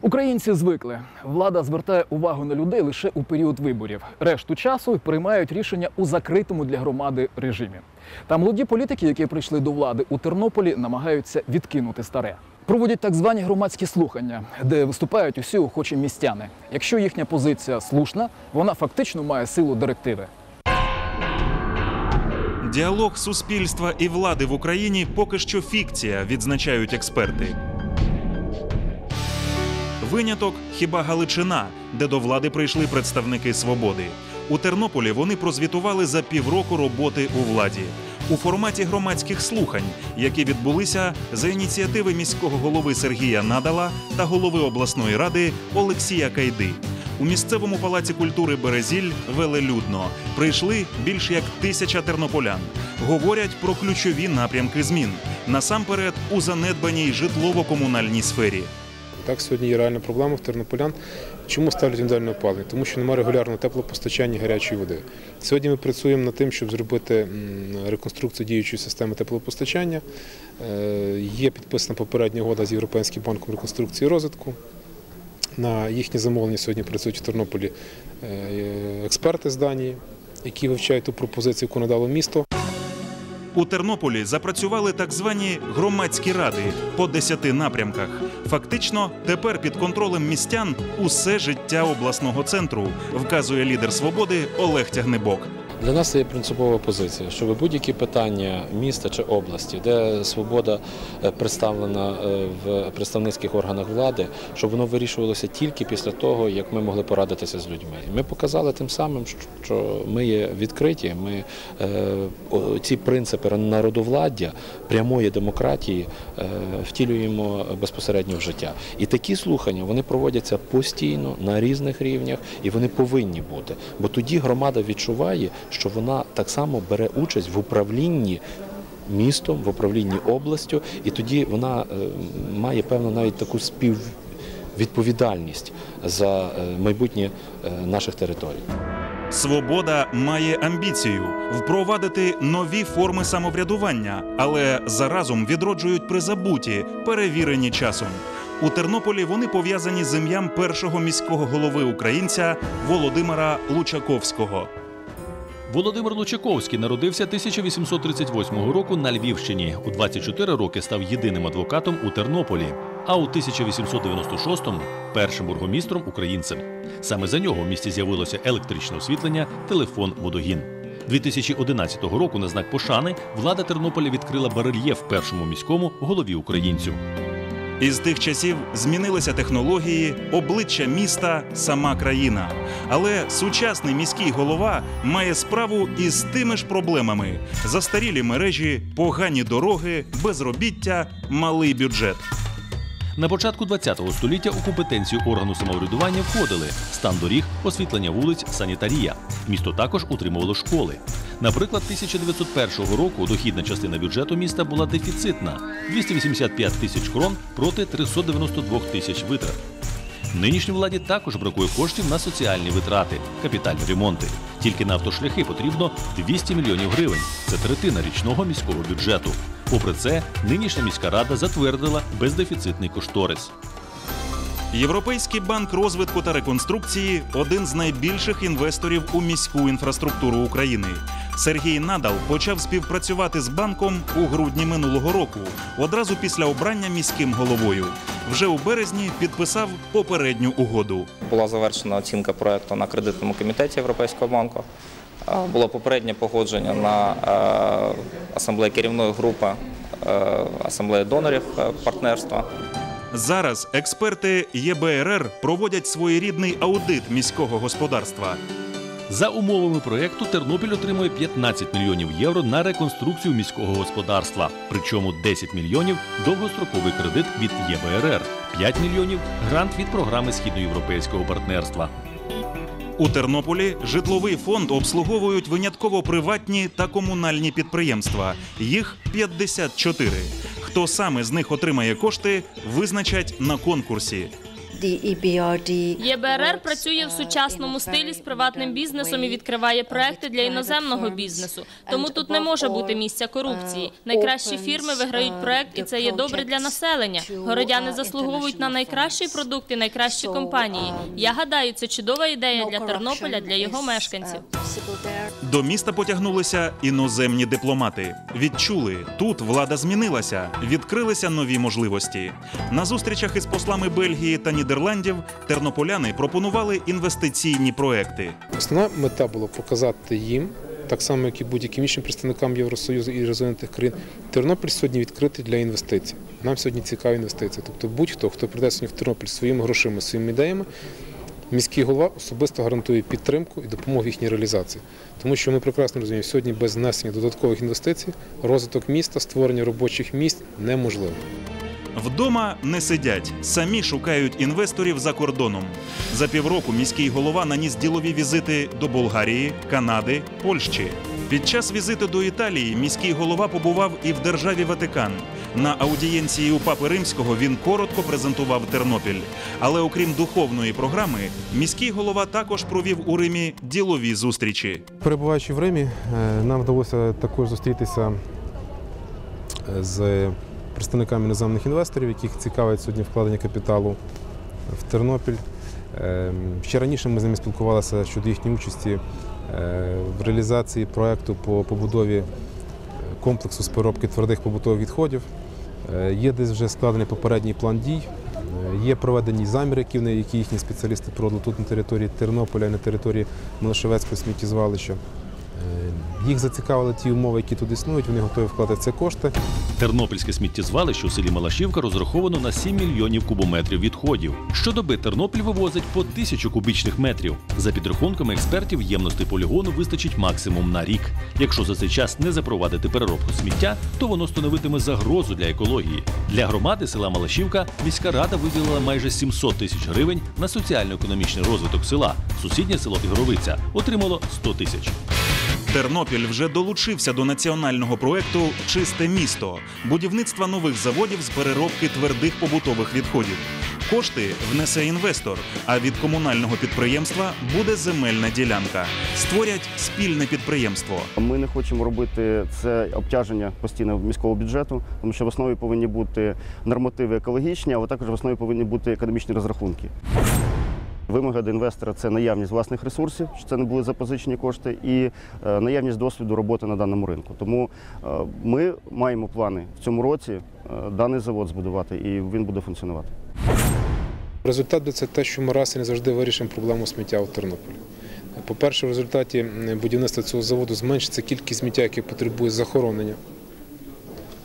Українці звикли. Влада звертає увагу на людей лише у період виборів. Решту часу приймають рішення у закритому для громади режимі. Та молоді політики, які прийшли до влади у Тернополі, намагаються відкинути старе. Проводять так звані громадські слухання, де виступають усі охочі містяни. Якщо їхня позиція слушна, вона фактично має силу директиви. Діалог суспільства і влади в Україні поки що фікція, відзначають експерти. Виняток хіба Галичина, де до влади прийшли представники свободи. У Тернополі вони прозвітували за півроку роботи у владі у форматі громадських слухань, які відбулися за ініціативи міського голови Сергія Надала та голови обласної ради Олексія Кайди. У місцевому палаці культури Березіль велелюдно прийшли більш як тисяча тернополян. Говорять про ключові напрямки змін насамперед у занедбаній житлово-комунальній сфері. Так, сьогодні є реальна проблема в тернополян. Чому ставлять індивідуальне опалення? Тому що немає регулярного теплопостачання гарячої води. Сьогодні ми працюємо над тим, щоб зробити реконструкцію діючої системи теплопостачання. Е, Є підписана попередня угода з Європейським банком реконструкції і розвитку. На їхнє замовлення сьогодні працюють в Тернополі е, експерти з Данії, які вивчають ту пропозицію, яку надало місто. У Тернополі запрацювали так звані громадські ради по десяти напрямках. Фактично, тепер під контролем містян усе життя обласного центру, вказує лідер свободи Олег Тягнебок. Для нас це є принципова позиція, щоб будь-які питання міста чи області, де свобода е, представлена е, в представницьких органах влади, щоб воно вирішувалося тільки після того, як ми могли порадитися з людьми. Ми показали тим самим, що ми є відкриті. Ми е, ці принципи народовладдя, прямої демократії втілюємо безпосередньо в життя. І такі слухання вони проводяться постійно на різних рівнях, і вони повинні бути. Бо тоді громада відчуває, що вона так само бере участь в управлінні. Містом в управлінні областю, і тоді вона е, має певну навіть таку співвідповідальність за е, майбутнє е, наших територій. Свобода має амбіцію впровадити нові форми самоврядування, але заразом відроджують призабуті, перевірені часом. У Тернополі вони пов'язані з ім'ям першого міського голови українця Володимира Лучаковського. Володимир Лучаковський народився 1838 року на Львівщині. У 24 роки став єдиним адвокатом у Тернополі, а у 1896-му – першим бургомістром українцем. Саме за нього в місті з'явилося електричне освітлення, телефон, водогін. 2011 року на знак пошани влада Тернополя відкрила барельєф першому міському голові українцю. Із тих часів змінилися технології, обличчя міста, сама країна. Але сучасний міський голова має справу із тими ж проблемами: застарілі мережі, погані дороги, безробіття, малий бюджет. На початку ХХ століття у компетенцію органу самоврядування входили стан доріг, освітлення вулиць, санітарія. Місто також утримувало школи. Наприклад, 1901 року дохідна частина бюджету міста була дефіцитна 285 тисяч крон проти 392 тисяч витрат. Нинішній владі також бракує коштів на соціальні витрати, капітальні ремонти. Тільки на автошляхи потрібно 200 мільйонів гривень. Це третина річного міського бюджету. Попри це, нинішня міська рада затвердила бездефіцитний кошторис. Європейський банк розвитку та реконструкції один з найбільших інвесторів у міську інфраструктуру України. Сергій Надал почав співпрацювати з банком у грудні минулого року, одразу після обрання міським головою. Вже у березні підписав попередню угоду. Була завершена оцінка проекту на кредитному комітеті Європейського банку. Було попереднє погодження на е, асамблеї керівної групи е, асамблеї донорів е, партнерства. Зараз експерти ЄБРР проводять своєрідний аудит міського господарства. За умовами проєкту Тернопіль отримує 15 мільйонів євро на реконструкцію міського господарства. Причому 10 мільйонів довгостроковий кредит від ЄБРР, 5 мільйонів грант від програми східноєвропейського партнерства. У Тернополі житловий фонд обслуговують винятково приватні та комунальні підприємства. Їх 54. Хто саме з них отримає кошти, визначать на конкурсі. ЄБРР працює в сучасному стилі з приватним бізнесом і відкриває проекти для іноземного бізнесу. Тому тут не може бути місця корупції. Найкращі фірми виграють проект, і це є добре для населення. Городяни заслуговують на найкращий продукт і найкращі компанії. Я гадаю, це чудова ідея для Тернополя, для його мешканців. До міста потягнулися іноземні дипломати. Відчули, тут влада змінилася, відкрилися нові можливості. На зустрічах із послами Бельгії та Нідерландів тернополяни пропонували інвестиційні проекти. Основна мета була показати їм, так само як і будь-яким іншим представникам Євросоюзу і розвинутих країн, Тернопіль сьогодні відкритий для інвестицій. Нам сьогодні цікаві інвестиції. Тобто будь-хто, хто прийде в Тернопіль своїми грошима, своїми ідеями, міський голова особисто гарантує підтримку і допомогу в їхній реалізації. Тому що ми прекрасно розуміємо, сьогодні без внесення додаткових інвестицій розвиток міста, створення робочих місць неможливо. Вдома не сидять, самі шукають інвесторів за кордоном. За півроку міський голова наніс ділові візити до Болгарії, Канади, Польщі. Під час візиту до Італії міський голова побував і в державі Ватикан. На аудієнції у Папи Римського він коротко презентував Тернопіль. Але окрім духовної програми, міський голова також провів у Римі ділові зустрічі. Перебуваючи в Римі, е, нам вдалося також зустрітися е, з представниками іноземних інвесторів, яких цікавить сьогодні вкладення капіталу в Тернопіль. Е, Ще раніше ми з ними спілкувалися щодо їхньої участі в реалізації проекту по побудові е, комплексу з переробки твердих побутових відходів. Е, Є десь вже складений попередній план дій. Е, Є проведені заміри, які їхні спеціалісти проводили тут на території Тернополя, і на території Малашевецького сміттєзвалища. Е, Їх зацікавили ті умови, які тут існують, вони готові вкладати це кошти. Тернопільське сміттєзвалище у селі Малашівка розраховано на 7 мільйонів кубометрів відходів. Щодоби Тернопіль вивозить по тисячу кубічних метрів. За підрахунками експертів, ємності полігону вистачить максимум на рік. Якщо за цей час не запровадити переробку сміття, то воно становитиме загрозу для екології. Для громади села Малашівка міська рада виділила майже 700 тисяч гривень на соціально-економічний розвиток села. Сусіднє село Ігровиця отримало 100 тисяч. Тернопіль вже долучився до національного проекту Чисте місто будівництва нових заводів з переробки твердих побутових відходів. Кошти внесе інвестор, а від комунального підприємства буде земельна ділянка. Створять спільне підприємство. Ми не хочемо робити це обтяження постійно міського бюджету, тому що в основі повинні бути нормативи екологічні, але також в основі повинні бути економічні розрахунки. Вимога до інвестора це наявність власних ресурсів, що це не були запозичені кошти, і е, наявність досвіду роботи на даному ринку. Тому е, ми маємо плани в цьому році е, даний завод збудувати, і він буде функціонувати. Результат це те, що ми раз і не завжди вирішимо проблему сміття у Тернополі. По-перше, в результаті будівництва цього заводу зменшиться кількість сміття, яке потребує захоронення.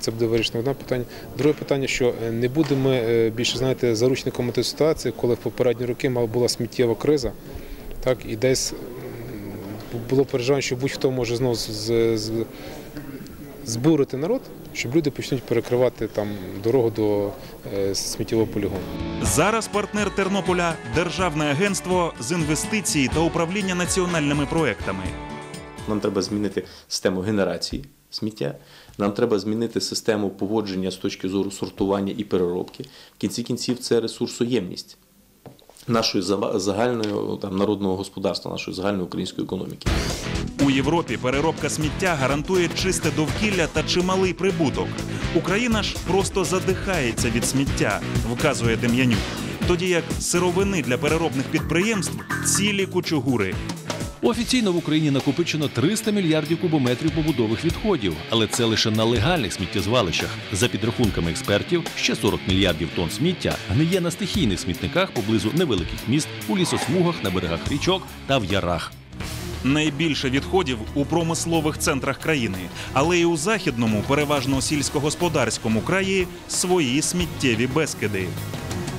Це буде вирішено одне питання. Друге питання, що е, не будемо е, більше знаєте, заручником тієї ситуації, коли в попередні роки була сміттєва криза, так, і десь було переживання, що будь-хто може знову збурити народ, щоб люди почнуть перекривати там дорогу до е, сміттєвого полігону. Зараз партнер Тернополя Державне агентство з інвестицій та управління національними проектами. Нам треба змінити систему генерації сміття. Нам треба змінити систему поводження з точки зору сортування і переробки. В кінці кінців це ресурсоємність нашої загальної там, народного господарства, нашої загальної української економіки. У Європі переробка сміття гарантує чисте довкілля та чималий прибуток. Україна ж просто задихається від сміття, вказує Дем'янюк. Тоді як сировини для переробних підприємств цілі кучугури. Офіційно в Україні накопичено 300 мільярдів кубометрів побудових відходів, але це лише на легальних сміттєзвалищах. За підрахунками експертів, ще 40 мільярдів тонн сміття гниє на стихійних смітниках поблизу невеликих міст, у лісосмугах, на берегах річок та в ярах. Найбільше відходів у промислових центрах країни, але і у західному, переважно сільськогосподарському краї, свої сміттєві безкиди.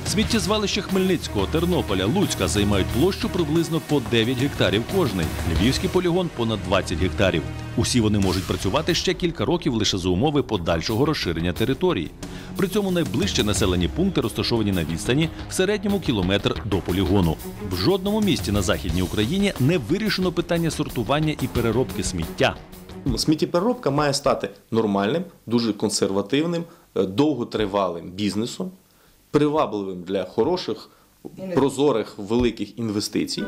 Сміттєзвалища Хмельницького, Тернополя, Луцька займають площу приблизно по 9 гектарів кожний. Львівський полігон понад 20 гектарів. Усі вони можуть працювати ще кілька років лише за умови подальшого розширення території. При цьому найближчі населені пункти розташовані на відстані в середньому кілометр до полігону. В жодному місті на західній Україні не вирішено питання сортування і переробки сміття. Сміттєпереробка має стати нормальним, дуже консервативним, е, довготривалим бізнесом, привабливим для хороших прозорих великих інвестицій.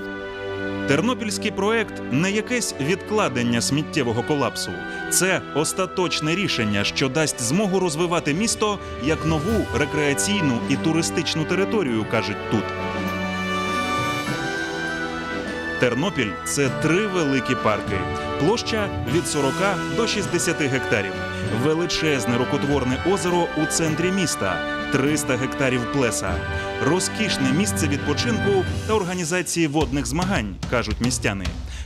Тернопільський проект не якесь відкладення сміттєвого колапсу. Це остаточне рішення, що дасть змогу розвивати місто як нову рекреаційну і туристичну територію, кажуть тут. Тернопіль це три великі парки. Площа від 40 до 60 гектарів. Величезне рукотворне озеро у центрі міста, 300 гектарів плеса. Розкішне місце відпочинку та організації водних змагань, кажуть містяни.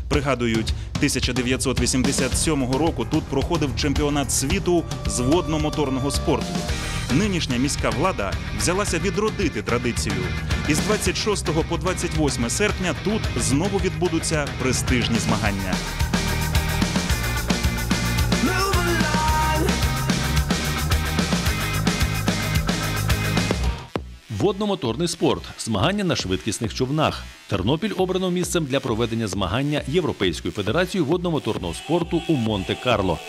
Пригадують, 1987 року тут проходив чемпіонат світу з водно-моторного спорту. Нинішня міська влада взялася відродити традицію. Із 26 по 28 серпня тут знову відбудуться престижні змагання. Водномоторний спорт, змагання на швидкісних човнах. Тернопіль обрано місцем для проведення змагання Європейською федерацією водномоторного спорту у Монте-Карло.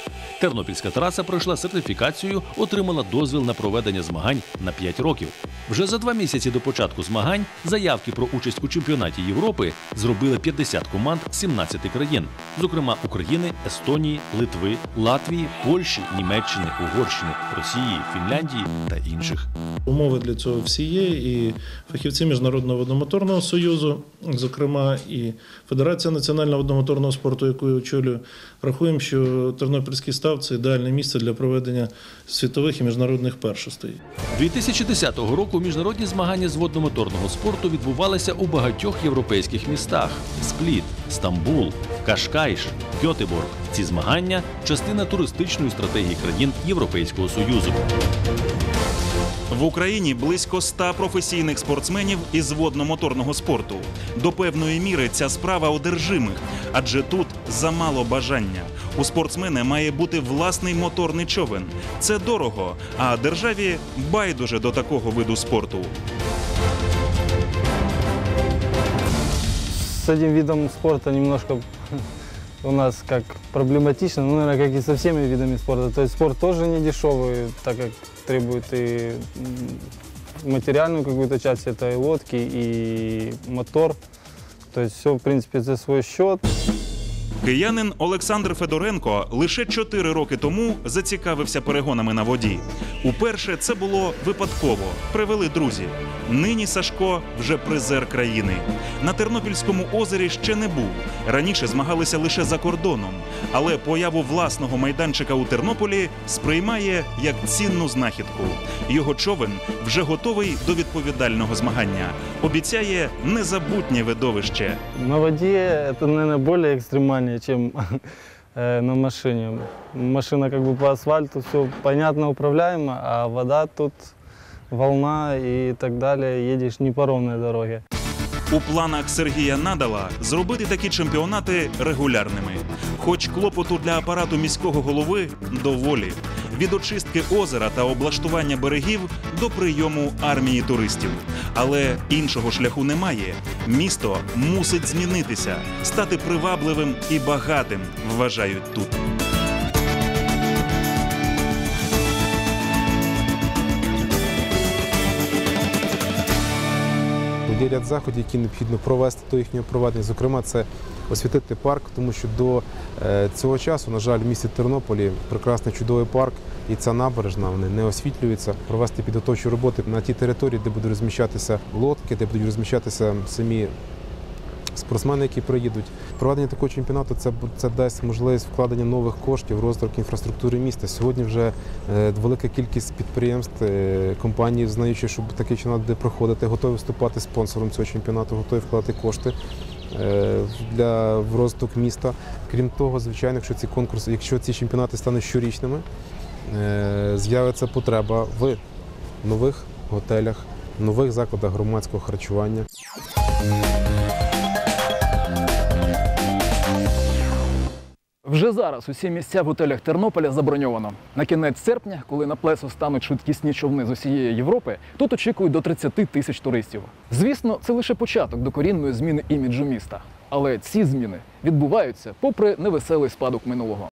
Тернопільська траса пройшла сертифікацію, отримала дозвіл на проведення змагань на 5 років. Вже за два місяці до початку змагань заявки про участь у чемпіонаті Європи зробили 50 команд з 17 країн, зокрема України, Естонії, Литви, Латвії, Польщі, Німеччини, Угорщини, Росії, Фінляндії та інших. Умови для цього всі є, і фахівці Міжнародного водомоторного союзу, зокрема, і Федерація національного водомоторного спорту, яку я очолюю, рахуємо, що Тернопільський став це ідеальне місце для проведення світових і міжнародних першостей. 2010 року міжнародні змагання з водномоторного спорту відбувалися у багатьох європейських містах: Спліт, Стамбул, Кашкайш, Гьотеборг. Ці змагання частина туристичної стратегії країн Європейського союзу. В Україні близько 100 професійних спортсменів із водно-моторного спорту. До певної міри ця справа одержимих, адже тут замало бажання. У спортсмена має бути власний моторний човен. Це дорого, а державі байдуже до такого виду спорту. с этим видом спорта немножко у нас как проблематично, ну, наверное, как и со всеми видами спорта. То есть спорт тоже не дешевый, так как требует и материальную какую-то часть, это и лодки, и мотор. То есть все, в принципе, за свой счет. Киянин Олександр Федоренко лише 4 роки тому зацікавився перегонами на воді. Уперше це було випадково. Привели друзі. Нині Сашко вже призер країни. На Тернопільському озері ще не був. Раніше змагалися лише за кордоном. Але появу власного майданчика у Тернополі сприймає як цінну знахідку. Його човен вже готовий до відповідального змагання. Обіцяє незабутнє видовище. На воде это, наверное, более экстремальнее, чем э, на машине. Машина как бы по асфальту, все понятно, управляемо, а вода тут волна и так далее, едешь не по ровной дороге. У планах Сергія Надала зробити такі чемпіонати регулярними. Хоч клопоту для апарату міського голови доволі. Від очистки озера та облаштування берегів до прийому армії туристів. Але іншого шляху немає. Місто мусить змінитися, стати привабливим і багатим, вважають тут. Є ряд заходів, які необхідно провести до їхнього проведення. Зокрема, це освітити парк, тому що до е, цього часу, на жаль, в місті Тернополі прекрасний чудовий парк і ця набережна вони не освітлюються. Провести підготовчі роботи на тій території, де будуть розміщатися лодки, де будуть розміщатися самі спортсмени, які приїдуть. Проведення такого чемпіонату це, це дасть можливість вкладення нових коштів в розвиток інфраструктури міста. Сьогодні вже е, велика кількість підприємств, е, компаній, знаючи, що такий чемпіонат буде проходити, готові вступати спонсором цього чемпіонату, готові вкладати кошти. е, Для в розвиток міста. Крім того, звичайно, якщо ці конкурси, якщо ці чемпіонати стануть щорічними, з'явиться потреба в нових готелях, нових закладах громадського харчування. Вже зараз усі місця в готелях Тернополя заброньовано. На кінець серпня, коли на плесо стануть швидкісні човни з усієї Європи, тут очікують до 30 тисяч туристів. Звісно, це лише початок докорінної зміни іміджу міста. Але ці зміни відбуваються попри невеселий спадок минулого.